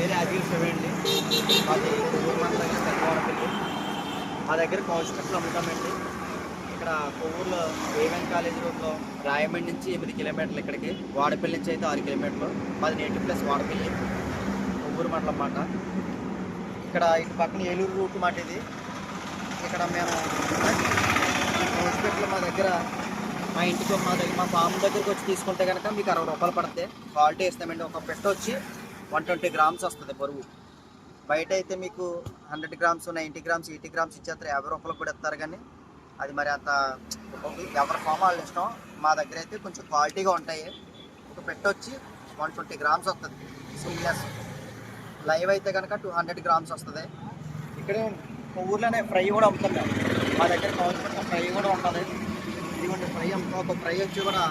పేరు అజీల్ శివ మాది కొవ్వూరు మండలం దగ్గర మా దగ్గర కాన్స్ట్రక్ట్లు అమ్ముతామండి ఇక్కడ కొవ్వూరులో ఏవెన్ కాలేజ్ రోడ్లో రాయమండ్రి నుంచి ఎనిమిది కిలోమీటర్లు ఇక్కడికి వాడపల్లి నుంచి అయితే ఆరు కిలోమీటర్లు. మాది నేటివ్ ప్లస్ వాడపల్లి కొవ్వూరు మండలం మాట ఇక్కడ ఇటు పక్కన ఏలూరు రూట్ మాట ఇది. ఇక్కడ మేము హాస్పిటల్ మా దగ్గర మా ఇంటికి మా దగ్గర మా ఫామ్ దగ్గరికి వచ్చి తీసుకుంటే కనుక మీకు అరవై రూపాయలు పడుతుంది క్వాలిటీ ఇస్తామండి. ఒక పెట్ట వచ్చి వన్ ట్వంటీ గ్రామ్స్ వస్తుంది బరువు. బయట అయితే మీకు hundred grams ninety grams eighty grams ఇచ్చేస్తారు. యాభై రూపాయలు కూడా ఇస్తారు కానీ అది మరి అంత ఎవరి ఫామ్ వాళ్ళు ఇష్టం మా దగ్గర అయితే కొంచెం క్వాలిటీగా ఉంటాయి. ఒక పెట్టొచ్చి వన్ ట్వంటీ గ్రామ్స్ వస్తుంది. సింగ్లెస్ లైవ్ అయితే కనుక టూ హండ్రెడ్ గ్రామ్స్ వస్తుంది. ఇక్కడే ఊర్లోనే ఫ్రై కూడా అమ్ముతుంది మా దగ్గర కావాల్సిన ఫ్రై కూడా ఉంటుంది. ఇదిగోండి ఫ్రై అమ్ముతాం. ఒక ఫ్రై వచ్చి కూడా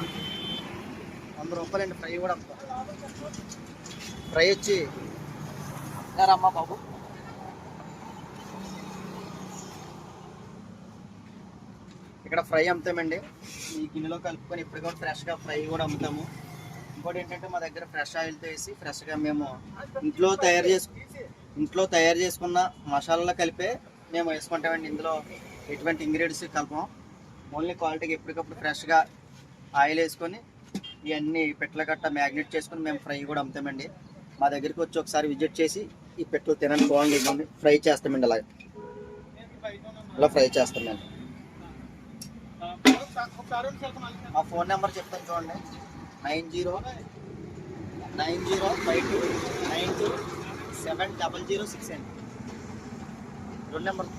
వంద రూపాయలండి ఫ్రై కూడా అమ్ముతాం. ఫ్రై వచ్చి రమ్మా బాబు? ఇక్కడ ఫ్రై అమ్ముతామండి. ఈ గిన్నెలో కలుపుకొని ఇప్పుడు ఫ్రెష్గా ఫ్రై కూడా అమ్ముతాము. ఇంకోటి ఏంటంటే మా దగ్గర ఫ్రెష్ ఆయిల్తో వేసి ఫ్రెష్గా మేము ఇంట్లో తయారు చేసు ఇంట్లో తయారు చేసుకున్న మసాలాలో కలిపే మేము వేసుకుంటామండి. ఇందులో ఎటువంటి ఇంగ్రీడియంట్స్ కలపం ఓన్లీ క్వాలిటీకి ఎప్పటికప్పుడు ఫ్రెష్గా ఆయిల్ వేసుకొని ఇవన్నీ పెట్టల గట్ట మ్యాగ్నెట్ చేసుకొని మేము ఫ్రై కూడా అమ్ముతామండి. మా దగ్గరికి వచ్చి ఒకసారి విజిట్ చేసి ఈ పెట్రోల్ తినని బాగుంది ఇవ్వండి. ఫ్రై చేస్తామండి అలాగే. అలా ఫ్రై చేస్తాం మేము మా ఫోన్ నెంబర్ చెప్తాను చూడండి. Nine zero nine zero five two nine two seven double zero six అండి. రెండు నెంబర్